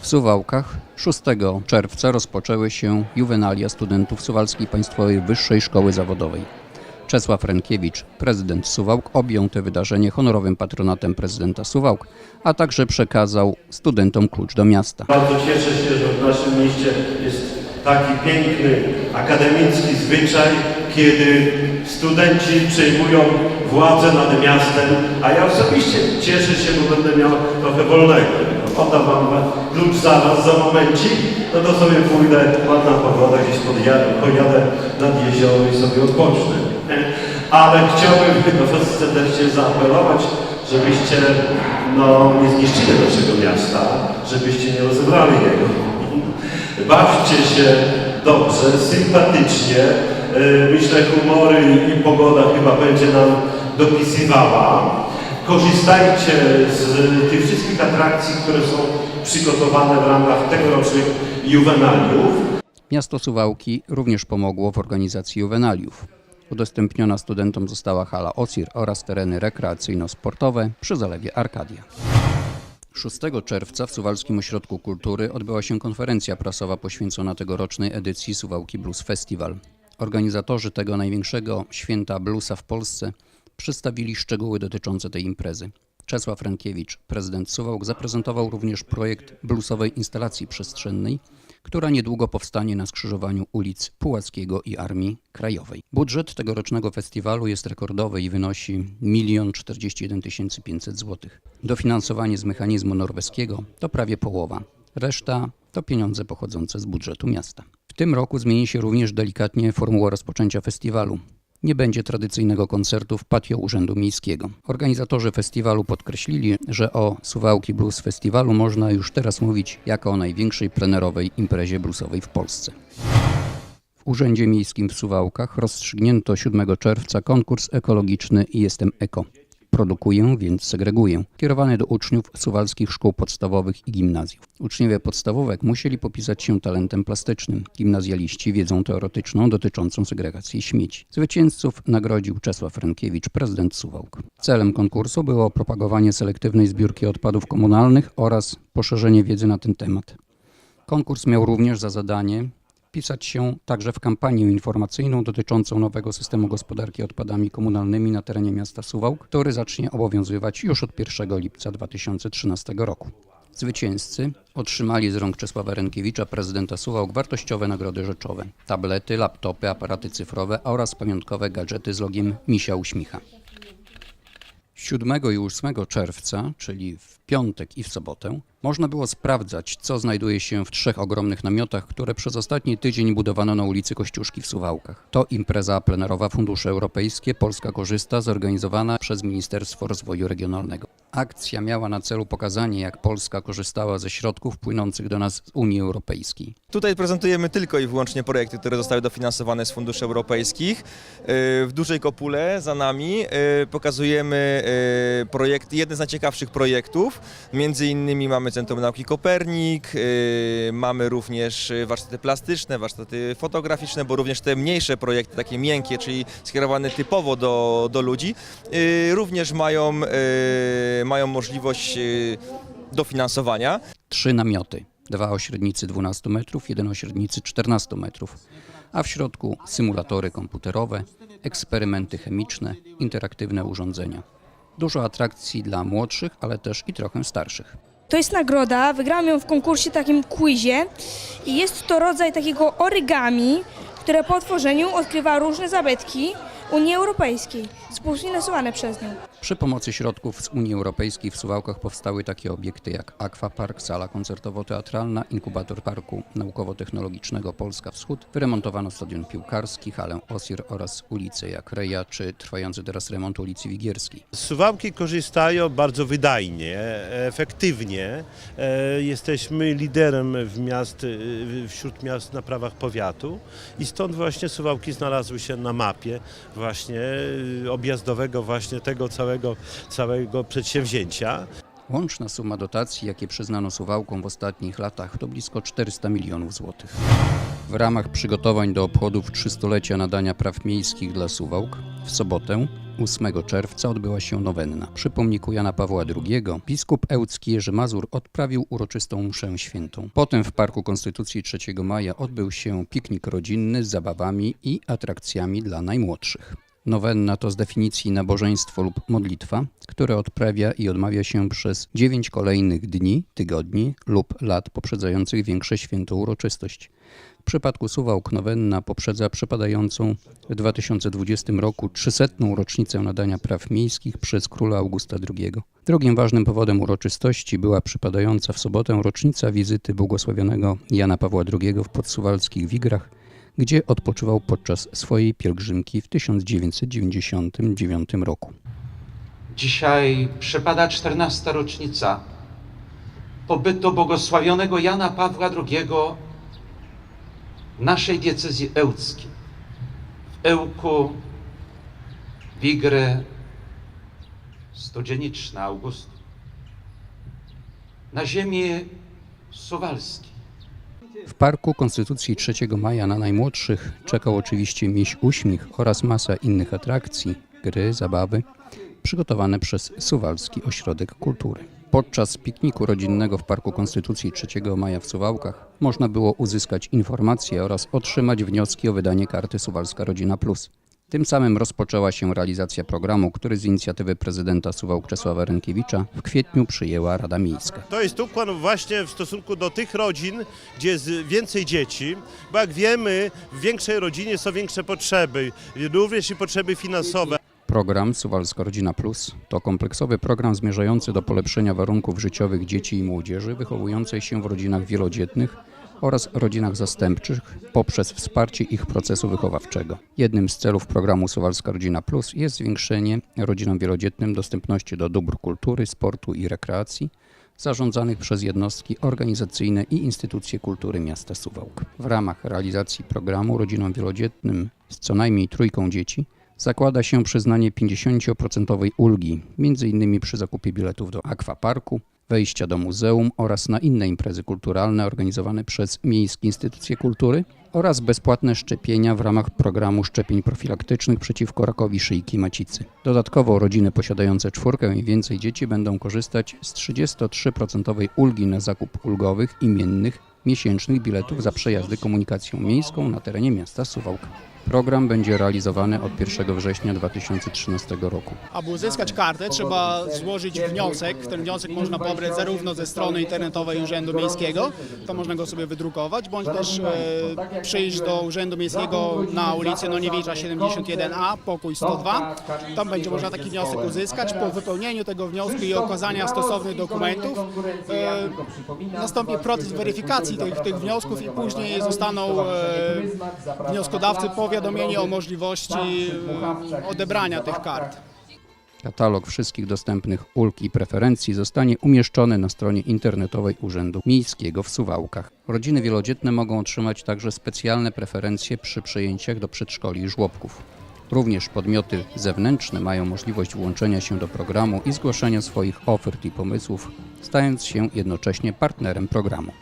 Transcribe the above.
W Suwałkach 6 czerwca rozpoczęły się juwenalia studentów Suwalskiej Państwowej Wyższej Szkoły Zawodowej. Czesław Renkiewicz, prezydent Suwałk, objął te wydarzenie honorowym patronatem prezydenta Suwałk, a także przekazał studentom klucz do miasta. Bardzo cieszę się, że w naszym mieście jest taki piękny akademicki zwyczaj, kiedy studenci przejmują władzę nad miastem, a ja osobiście cieszę się, bo będę miał trochę wolnego. Oddam Wam klucz zaraz, za momencik, no to sobie pójdę, ładna pogoda, gdzieś podjadę, pojadę nad jezioro i sobie odpocznę. Ale chciałbym do Was serdecznie zaapelować, żebyście no, nie zniszczyli naszego miasta, żebyście nie rozebrali jego. Bawcie się dobrze, sympatycznie. Yy, Myślę, humory i pogoda chyba będzie nam dopisywała. Korzystajcie z tych wszystkich atrakcji, które są przygotowane w ramach tegorocznych juwenaliów. Miasto Suwałki również pomogło w organizacji juwenaliów. Udostępniona studentom została hala OSIR oraz tereny rekreacyjno-sportowe przy zalewie Arkadia. 6 czerwca w Suwalskim Ośrodku Kultury odbyła się konferencja prasowa poświęcona tegorocznej edycji Suwałki Blues Festival. Organizatorzy tego największego święta bluesa w Polsce przedstawili szczegóły dotyczące tej imprezy. Czesław Renkiewicz, prezydent Suwałk, zaprezentował również projekt bluesowej instalacji przestrzennej, która niedługo powstanie na skrzyżowaniu ulic Pułackiego i Armii Krajowej. Budżet tegorocznego festiwalu jest rekordowy i wynosi 1 041 500 zł. Dofinansowanie z mechanizmu norweskiego to prawie połowa. Reszta to pieniądze pochodzące z budżetu miasta. W tym roku zmieni się również delikatnie formuła rozpoczęcia festiwalu. Nie będzie tradycyjnego koncertu w patio Urzędu Miejskiego. Organizatorzy festiwalu podkreślili, że o Suwałki Blues Festiwalu można już teraz mówić jako o największej plenerowej imprezie bluesowej w Polsce. W Urzędzie Miejskim w Suwałkach rozstrzygnięto 7 czerwca konkurs ekologiczny i Jestem Eko. Produkuję, więc segreguję. Kierowany do uczniów suwalskich szkół podstawowych i gimnazjów. Uczniowie podstawówek musieli popisać się talentem plastycznym. Gimnazjaliści wiedzą teoretyczną dotyczącą segregacji śmieci. Zwycięzców nagrodził Czesław Renkiewicz, prezydent Suwałk. Celem konkursu było propagowanie selektywnej zbiórki odpadów komunalnych oraz poszerzenie wiedzy na ten temat. Konkurs miał również za zadanie wpisać się także w kampanię informacyjną dotyczącą nowego systemu gospodarki odpadami komunalnymi na terenie miasta Suwałk, który zacznie obowiązywać już od 1 lipca 2013 roku. Zwycięzcy otrzymali z rąk Czesława Renkiewicza, prezydenta Suwałk, wartościowe nagrody rzeczowe, tablety, laptopy, aparaty cyfrowe oraz pamiątkowe gadżety z logiem Misia Uśmicha. 7 i 8 czerwca, czyli w piątek i w sobotę, można było sprawdzać, co znajduje się w trzech ogromnych namiotach, które przez ostatni tydzień budowano na ulicy Kościuszki w Suwałkach. To impreza plenerowa Fundusze Europejskie Polska Korzysta, zorganizowana przez Ministerstwo Rozwoju Regionalnego. Akcja miała na celu pokazanie, jak Polska korzystała ze środków płynących do nas z Unii Europejskiej. Tutaj prezentujemy tylko i wyłącznie projekty, które zostały dofinansowane z funduszy europejskich. Yy, W dużej kopule za nami yy, pokazujemy yy, projekty, jedne z najciekawszych projektów. Między innymi mamy Centrum Nauki Kopernik, yy, mamy również yy, warsztaty plastyczne, warsztaty fotograficzne, bo również te mniejsze projekty, takie miękkie, czyli skierowane typowo do, do ludzi, yy, również mają, mają możliwość dofinansowania. Trzy namioty, dwa o średnicy 12 metrów, jeden o średnicy 14 metrów, a w środku symulatory komputerowe, eksperymenty chemiczne, interaktywne urządzenia. Dużo atrakcji dla młodszych, ale też i trochę starszych. To jest nagroda, wygrałam ją w konkursie takim quizie i jest to rodzaj takiego origami, które po otworzeniu odkrywa różne zabytki Unii Europejskiej, współfinansowane przez nią. Przy pomocy środków z Unii Europejskiej w Suwałkach powstały takie obiekty jak Aquapark, sala koncertowo-teatralna, inkubator parku naukowo-technologicznego Polska Wschód, wyremontowano stadion piłkarski, halę Osir oraz ulice jak Reja czy trwający teraz remont ulicy Wigierskiej. Suwałki korzystają bardzo wydajnie, efektywnie. E, Jesteśmy liderem w miast, e, wśród miast na prawach powiatu i stąd właśnie Suwałki znalazły się na mapie właśnie e, objazdowego właśnie tego całego, całego przedsięwzięcia. Łączna suma dotacji, jakie przyznano Suwałkom w ostatnich latach, to blisko 400 milionów złotych. W ramach przygotowań do obchodów 300-lecia nadania praw miejskich dla Suwałk w sobotę 8 czerwca odbyła się nowenna. Przy pomniku Jana Pawła II biskup ełcki Jerzy Mazur odprawił uroczystą mszę świętą. Potem w Parku Konstytucji 3 maja odbył się piknik rodzinny z zabawami i atrakcjami dla najmłodszych. Nowenna to z definicji nabożeństwo lub modlitwa, które odprawia i odmawia się przez dziewięć kolejnych dni, tygodni lub lat poprzedzających większe święto uroczystość. W przypadku Suwałk nowenna poprzedza przypadającą w 2020 roku 300. rocznicę nadania praw miejskich przez króla Augusta II. Drugim ważnym powodem uroczystości była przypadająca w sobotę rocznica wizyty błogosławionego Jana Pawła II w podsuwalskich Wigrach, gdzie odpoczywał podczas swojej pielgrzymki w 1999 roku. Dzisiaj przypada 14. rocznica pobytu błogosławionego Jana Pawła II naszej diecezji ełckiej. W Ełku, Wigry, Studzieniczna, August. Na ziemi suwalskiej. W Parku Konstytucji 3 maja na najmłodszych czekał oczywiście miś uśmiech oraz masa innych atrakcji, gry, zabawy, przygotowane przez Suwalski Ośrodek Kultury. Podczas pikniku rodzinnego w Parku Konstytucji 3 maja w Suwałkach można było uzyskać informacje oraz otrzymać wnioski o wydanie karty Suwalska Rodzina Plus. Tym samym rozpoczęła się realizacja programu, który z inicjatywy prezydenta Suwałk Czesława Rękiewicza w kwietniu przyjęła Rada Miejska. To jest ukłon właśnie w stosunku do tych rodzin, gdzie jest więcej dzieci, bo jak wiemy, w większej rodzinie są większe potrzeby, również i potrzeby finansowe. Program Suwalska Rodzina Plus to kompleksowy program zmierzający do polepszenia warunków życiowych dzieci i młodzieży wychowującej się w rodzinach wielodzietnych oraz rodzinach zastępczych poprzez wsparcie ich procesu wychowawczego. Jednym z celów programu Suwalska Rodzina Plus jest zwiększenie rodzinom wielodzietnym dostępności do dóbr kultury, sportu i rekreacji zarządzanych przez jednostki organizacyjne i instytucje kultury miasta Suwałk. W ramach realizacji programu rodzinom wielodzietnym z co najmniej trójką dzieci zakłada się przyznanie 50% ulgi, m.in. przy zakupie biletów do akwaparku, wejścia do muzeum oraz na inne imprezy kulturalne organizowane przez miejskie instytucje kultury oraz bezpłatne szczepienia w ramach programu szczepień profilaktycznych przeciwko rakowi szyjki macicy. Dodatkowo rodziny posiadające czwórkę i więcej dzieci będą korzystać z 33% ulgi na zakup ulgowych, imiennych, miesięcznych biletów za przejazdy komunikacją miejską na terenie miasta Suwałk. Program będzie realizowany od 1 września 2013 roku. Aby uzyskać kartę, trzeba złożyć wniosek. Ten wniosek można pobrać zarówno ze strony internetowej Urzędu Miejskiego, to można go sobie wydrukować, bądź też e, przyjść do Urzędu Miejskiego na ulicy Noniewicza 71A, pokój 102. Tam będzie można taki wniosek uzyskać. Po wypełnieniu tego wniosku i okazania stosownych dokumentów e, nastąpi proces weryfikacji tych, tych wniosków i później zostaną e, wnioskodawcy powiadomieni o możliwości odebrania tych kart. Katalog wszystkich dostępnych ulg i preferencji zostanie umieszczony na stronie internetowej Urzędu Miejskiego w Suwałkach. Rodziny wielodzietne mogą otrzymać także specjalne preferencje przy przejęciach do przedszkoli i żłobków. Również podmioty zewnętrzne mają możliwość włączenia się do programu i zgłaszania swoich ofert i pomysłów, stając się jednocześnie partnerem programu.